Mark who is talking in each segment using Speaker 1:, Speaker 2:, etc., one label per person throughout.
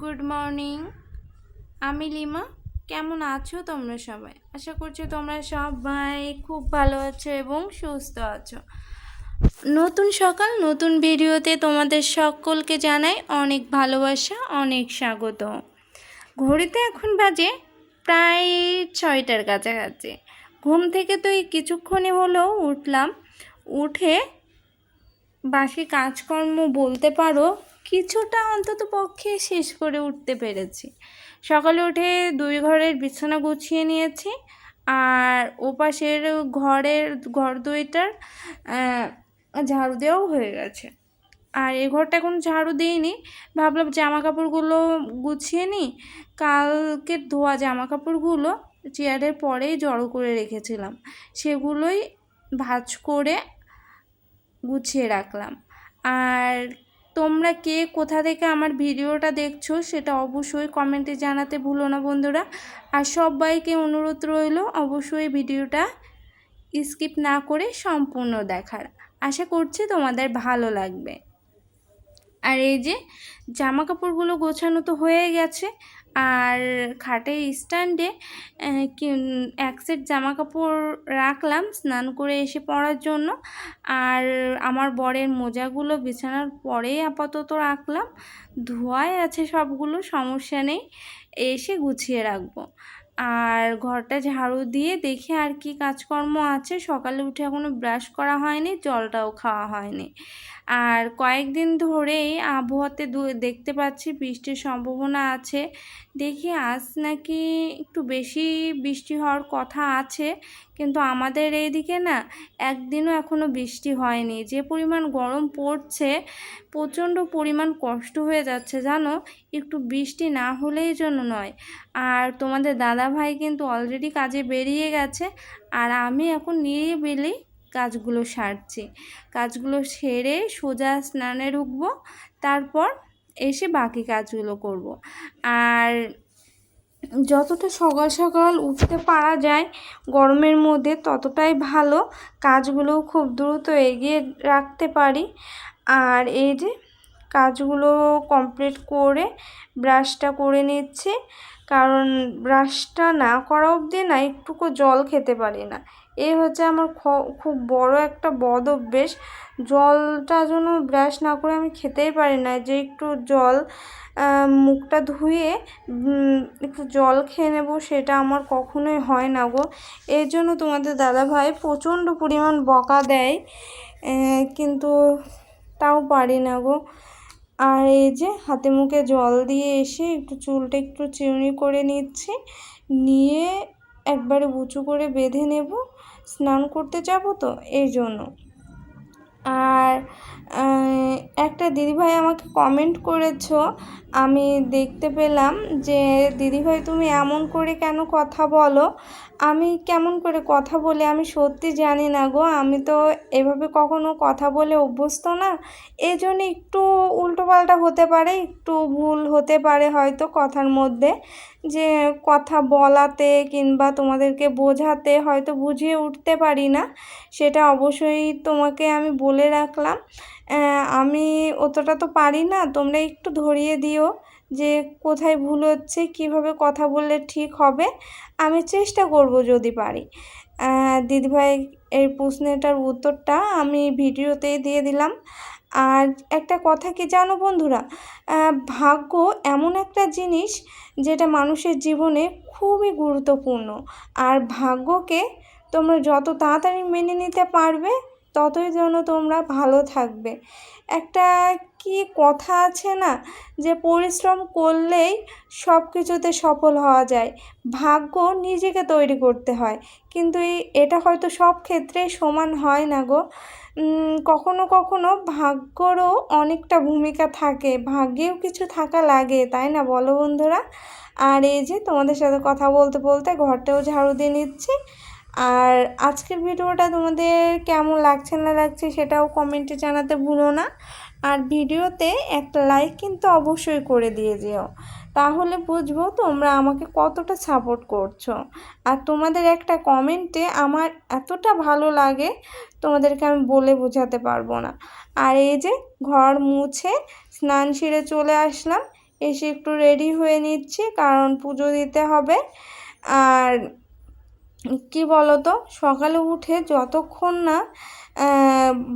Speaker 1: Good morning আমি lima. কেমন আছো তোমরা সবাই? আশা করছি তোমরা সবাই খুব ভালো আছো এবং সুস্থ আছো। নতুন সকাল, নতুন ভিডিওতে তোমাদের সকলকে জানাই অনেক ভালোবাসা, অনেক স্বাগত। ঘড়িতে এখন বাজে প্রায় ছয়টার কাছাকাছি। ঘুম থেকে তো এই কিছুক্ষণে হলেও উঠলাম। উঠে বাকি কাজকর্ম বলতে পারো কিছুটা অন্তত পক্ষে শেষ করে উঠতে পেরেছি। সকালে উঠে দুই ঘরের বিছানা গুছিয়ে নিয়েছি আর ওপাশের ঘরের, ঘর দুইটার ঝাড়ু দেওয়াও হয়ে গেছে। আর এই ঘরটা এখন ঝাড়ু দিইনি। ভাবলাম জামা কাপড়গুলো গুছিয়ে নিই। কালকে ধোয়া জামা কাপড়গুলো চেয়ারের পরেই জড়ো করে রেখেছিলাম। সেগুলোই ভাঁজ করে গুছিয়ে রাখলাম। আর তোমরা কে, কোথা থেকে আমার ভিডিওটা দেখছ সেটা অবশ্যই কমেন্টে জানাতে ভুলো না বন্ধুরা। আর সবাইকে অনুরোধ রইল অবশ্যই ভিডিওটা স্কিপ না করে সম্পূর্ণ দেখার। আশা করছি তোমাদের ভালো লাগবে। আর এই যে জামা কাপড়গুলো গোছানো তো হয়ে গেছে আর খাটে স্ট্যান্ডে এক সেট জামা কাপড় রাখলাম স্নান করে এসে পরার জন্য। আর আমার বরের মোজাগুলো বিছানার পরে আপাতত রাখলাম। ধোয়াই আছে সবগুলো, সমস্যা নেই। এসে গুছিয়ে রাখব। আর ঘরটা ঝাড়ু দিয়ে দেখে আর কি কাজকর্ম আছে। সকালে উঠে এখনও ব্রাশ করা হয়নি, জলটাও খাওয়া হয়নি। আর কয়েকদিন ধরেই আবহাওয়াতে দেখতে পাচ্ছি বৃষ্টির সম্ভাবনা আছে। দেখি আজ নাকি একটু বেশি বৃষ্টি হওয়ার কথা আছে। কিন্তু আমাদের এইদিকে না একদিনও এখনও বৃষ্টি হয়নি। যে পরিমাণ গরম পড়ছে, প্রচণ্ড পরিমাণ কষ্ট হয়ে যাচ্ছে জানো? একটু বৃষ্টি না হলেই জন্য নয়। আর তোমাদের দাদা ভাই কিন্তু অলরেডি কাজে বেরিয়ে গেছে, আর আমি এখন নিরিবিলি কাজগুলো সারছি। কাজগুলো সেরে সোজা স্নানে ঢুকবো, তারপর এসে বাকি কাজগুলো করব। আর যতটা সকাল সকাল উঠতে পারা যায় গরমের মধ্যে, ততটাই ভালো। কাজগুলোও খুব দ্রুত এগিয়ে রাখতে পারি। আর এই যে কাজগুলো কমপ্লিট করে ব্রাশটা করে নিচ্ছি। কারণ ব্রাশটা না করা অবধি না একটুকু জল খেতে পারি না। এই হচ্ছে আমার খুব বড় একটা বদ অভ্যেস। জলটা যেন ব্রাশ না করে আমি খেতেই পারি না। যে একটু জল মুখটা ধুয়ে একটু জল খেয়ে নেব সেটা আমার কখনোই হয় না গো। এই জন্য তোমাদের দাদাভাই প্রচণ্ড পরিমাণ বকা দেয় কিন্তু তাও পারি না গো। আর এই যে হাতে মুখে জল দিয়ে এসে একটু চুলটা একটু চিরুনি করে নিচ্ছি। নিয়ে একবারে উঁচু করে বেঁধে নেব। স্নান করতে যাব তো, এই জন্য। আর একটা দিদিভাই আমাকে কমেন্ট করেছ, আমি দেখতে পেলাম যে, দিদিভাই, তুমি এমন করে কেন কথা বলো? আমি কেমন করে কথা বলি আমি সত্যি জানি না গো, আমি তো এভাবে কখনো কথা বলে অভ্যস্ত না। এই জন্য একটু উল্টোপাল্টা হতে পারে, একটু ভুল হতে পারে হয়তো কথার মধ্যে, যে কথা বলাতে কিংবা তোমাদেরকে বোঝাতে হয়তো বুঝিয়ে উঠতে পারি না, সেটা অবশ্যই তোমাকে আমি বলে রাখলাম। আমি অতটা তো পারি না। তোমরা একটু ধরিয়ে দিও যে কোথায় ভুল হচ্ছে, কীভাবে কথা বললে ঠিক হবে। আমি চেষ্টা করব যদি পারি। দিদিভাই এই প্রশ্নটার উত্তরটা আমি ভিডিওতেই দিয়ে দিলাম। আর একটা কথা কি জানো বন্ধুরা? ভাগ্য এমন একটা জিনিস যেটা মানুষের জীবনে খুবই গুরুত্বপূর্ণ। আর ভাগ্যকে তোমরা যত তাড়াতাড়ি মেনে নিতে পারবে ততই যেন তোমরা ভালো থাকবে। একটা কি কথা আছে না, যে পরিশ্রম করলেই সব কিছুতে সফল হওয়া যায়। ভাগ্য নিজেকে তৈরি করতে হয়। কিন্তু এটা হয়তো সব ক্ষেত্রে সমান হয় না গো। কখনো কখনো ভাগ্যরও অনেকটা ভূমিকা থাকে। ভাগ্যেও কিছু থাকা লাগে, তাই না বলো বন্ধুরা? আর এই যে তোমাদের সাথে কথা বলতে বলতে ঘরটাও ঝাড়ু দিয়ে নিচ্ছি। আর আজকের ভিডিওটা তোমাদের কেমন লাগছে না লাগছে সেটাও কমেন্টে জানাতে ভুলো না। আর ভিডিওতে একটা লাইক কিন্তু অবশ্যই করে দিয়ে যেও। তাহলে বুঝব তোমরা আমাকে কতটা সাপোর্ট করছ। আর তোমাদের একটা কমেন্টে আমার এতটা ভালো লাগে, তোমাদেরকে আমি বলে বোঝাতে পারব না। আর এই যে ঘর মুছে স্নান সেরে চলে আসলাম, এসে একটু রেডি হয়ে নিচ্ছি, কারণ পুজো দিতে হবে। আর কি বলতো? সকালে উঠে যতক্ষণ না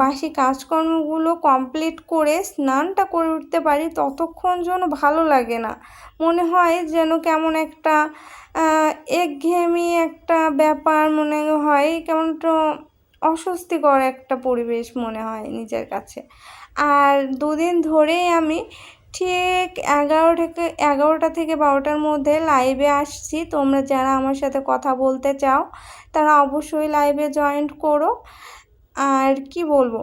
Speaker 1: বাসি কাজকর্মগুলো কমপ্লিট করে স্নানটা করে উঠতে পারি, ততক্ষণ যেন ভালো লাগে না। মনে হয় যেন কেমন একটা একঘেয়েমি একটা ব্যাপার মনে হয়, কেমন একটু অস্বস্তিকর একটা পরিবেশ মনে হয় নিজের কাছে। আর দুদিন ধরেই আমি ঠিক এগারো থেকে, এগারোটা থেকে বারোটার মধ্যে লাইভে আসছি। তোমরা যারা আমার সাথে কথা বলতে চাও, তারা অবশ্যই লাইভে জয়েন্ট করো। আর কি বলব,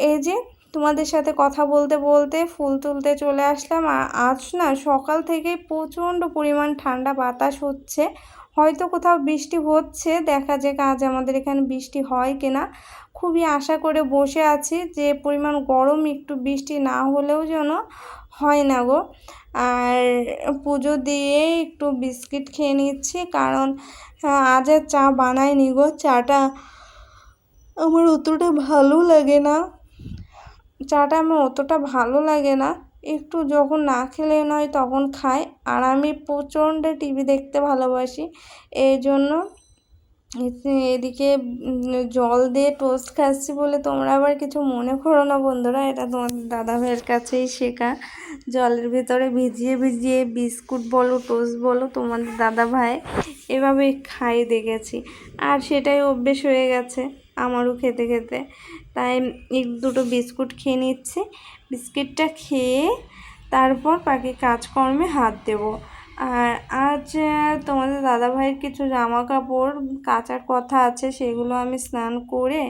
Speaker 1: এই যে তোমাদের সাথে কথা বলতে বলতে ফুল তুলতে চলে আসলাম। আর আজ না সকাল থেকেই প্রচণ্ড পরিমাণ ঠান্ডা বাতাস হচ্ছে। হয়তো কোথাও বৃষ্টি হচ্ছে, দেখা যাক আজ আমাদের এখানে বৃষ্টি হয় কিনা। খুবই আশা করে বসে আছি যে পরিমাণ গরম একটু বৃষ্টি না হলেও যেন হয় না গো। আর পুজো দিয়ে একটু বিস্কিট খেয়ে নিচ্ছি, কারণ আজ আর চা বানাইনি গো, চাটা আমার অতটা ভালো লাগে না। চাটা আমার অতটা ভালো লাগে না। একটু যখন না খেলে নয় তখন খাই। আর আমি প্রচণ্ড টিভি দেখতে ভালোবাসি। এই জন্য এদিকে জল দিয়ে টোস্ট খাচ্ছি বলে তোমরা আবার কিছু মনে করো না বন্ধুরা? এটা তোমাদের দাদা ভাইয়ের কাছেই শেখা। জলের ভিতরে ভিজিয়ে ভিজিয়ে বিস্কুট বলো টোস্ট বলো, তোমাদের দাদা ভাই এভাবে খাই দেখেছি। আর সেটাই অভ্যেস হয়ে গেছে আমারও খেতে খেতে। তাই এই দুটো বিস্কুট খেয়ে নিচ্ছি। বিস্কিটটা খেয়ে তারপর বাকি কাজকর্মে হাত দেবো। আর আজ তোমাদের দাদাভাইয়ের কিছু জামা কাপড় কাচার কথা আছে সেগুলো আমি স্নান করে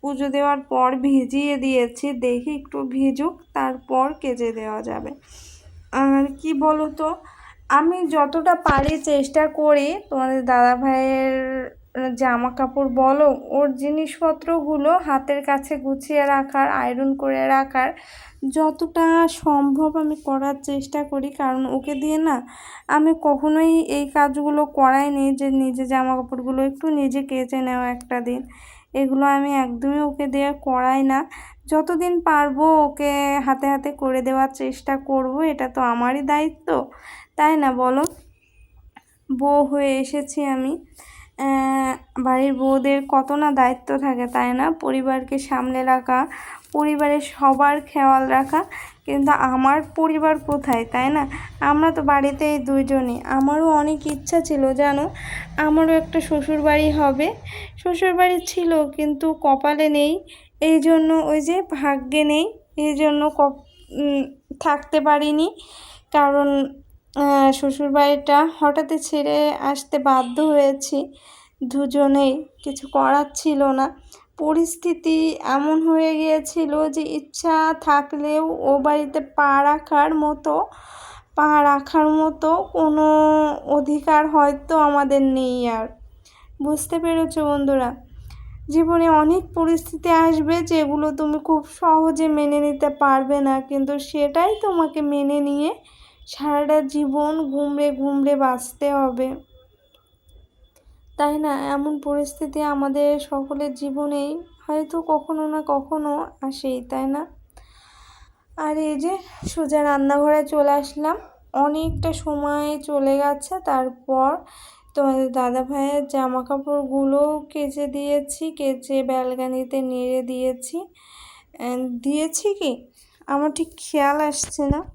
Speaker 1: পুজো দেওয়ার পর ভিজিয়ে দিয়েছি। দেখি একটু ভিজুক, তারপর কেজে দেওয়া যাবে। আর কি বলো তো? আমি যতটা পারি চেষ্টা করি তোমাদের দাদাভাইয়ের জামা কাপড় বলো, ওর জিনিসপত্রগুলো হাতের কাছে গুছিয়ে রাখার আয়রন করে রাখার যতটা সম্ভব আমি করার চেষ্টা করি। কারণ ওকে দিয়ে না আমি কখনোই এই কাজগুলো করাইনি যে নিজে জামা কাপড়গুলো একটু নিজে কেচে নেওয়া একটা দিন। এগুলো আমি একদমই ওকে দিয়ে করাই না। যতদিন পারব ওকে হাতে হাতে করে দেওয়ার চেষ্টা করব, এটা তো আমারই দায়িত্ব, তাই না বলো? বউ হয়ে এসেছি আমি। বাড়ির বউদের কত না দায়িত্ব থাকে, তাই না? পরিবারকে সামলে রাখা, পরিবারের সবার খেয়াল রাখা। কিন্তু আমার পরিবার কোথায়, তাই না? আমরা তো বাড়িতে এই দুইজনই। আমারও অনেক ইচ্ছা ছিল, জানো? আমারও একটা শ্বশুর বাড়ি হবে। শ্বশুর বাড়ি ছিল, কিন্তু কপালে নেই। এই জন্য ওই যে ভাগ্যে নেই। এই জন্য থাকতে পারিনি। কারণ শ্বশুরবাড়িটা হঠাৎই ছেড়ে আসতে বাধ্য হয়েছি। দুজনেই কিছু করার ছিল না। পরিস্থিতি এমন হয়ে গিয়েছিল যে ইচ্ছা থাকলেও ও বাড়িতে পা রাখার মতো, পা রাখার মতো কোনো অধিকার হয়তো আমাদের নেই আর। বুঝতে পেরেছ বন্ধুরা? জীবনে অনেক পরিস্থিতি আসবে যেগুলো তুমি খুব সহজে মেনে নিতে পারবে না, কিন্তু সেটাই তোমাকে মেনে নিয়ে সারাটা জীবন ঘুমড়ে ঘুমড়ে বাঁচতে হবে। তাই না? এমন পরিস্থিতি আমাদের সকলের জীবনেই হয়তো কখনো না কখনো আসেই, তাই না? আর এই যে সোজা রান্নাঘরে চলে আসলাম। অনেকটা সময় চলে গেছে, তারপর তোমাদের দাদা ভাইয়ের জামা কাপড়গুলো কেচে দিয়েছি, কেচে ব্যালকানিতে নেড়ে দিয়েছি। দিয়েছি কি? আমার ঠিক খেয়াল আসছে না।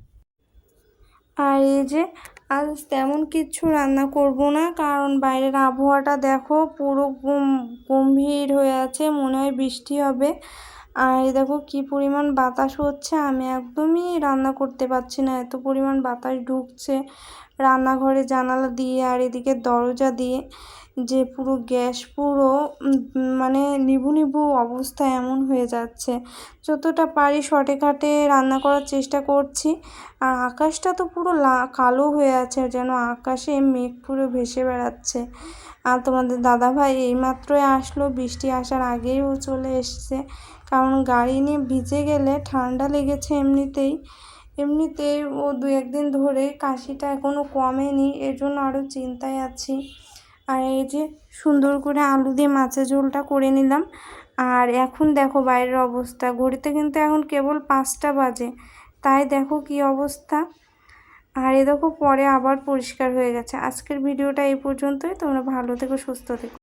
Speaker 1: আর এই যে আজ তেমন কিছু রান্না করব না, কারণ বাইরের আবহাওয়াটা দেখো পুরো গম- গম্ভীর হয়ে আছে, মনে হয় বৃষ্টি হবে। আর দেখো কি পরিমাণ বাতাস হচ্ছে, আমি একদমই রান্না করতে পারছি না, এত পরিমাণ বাতাস ঢুকছে। রান্নাঘরে জানালা দিয়ে আর এদিকে দরজা দিয়ে যে পুরো গ্যাস পুরো মানে নিবু নিবু অবস্থা এমন হয়ে যাচ্ছে। যতটা পারি শর্টে খাটে রান্না করার চেষ্টা করছি। আর আকাশটা তো পুরো কালো হয়ে আছে যেন আকাশে মেঘ পুরো ভেসে বেড়াচ্ছে। আর তোমাদের দাদাভাই এইমাত্রই আসলো, বৃষ্টি আসার আগেই ও চলে এসছে। কারণ গাড়ি নিয়ে ভিজে গেলে ঠান্ডা লেগেছে এমনিতেই। এমনিতেই ও দু একদিন ধরে কাশিটা এখনও কমেনি, এর জন্য আরও চিন্তায় আছি। আর এই যে সুন্দর করে আলু দিয়ে মাছের ঝোলটা করে নিলাম। আর এখন দেখো বাইরের অবস্থা। ঘড়িতে কিন্তু এখন কেবল পাঁচটা বাজে। তাই দেখো কি অবস্থা। আর এ দেখো পরে আবার পরিষ্কার হয়ে গেছে। আজকের ভিডিওটা এই পর্যন্তই। তোমরা ভালো থেকো, সুস্থ থেকো।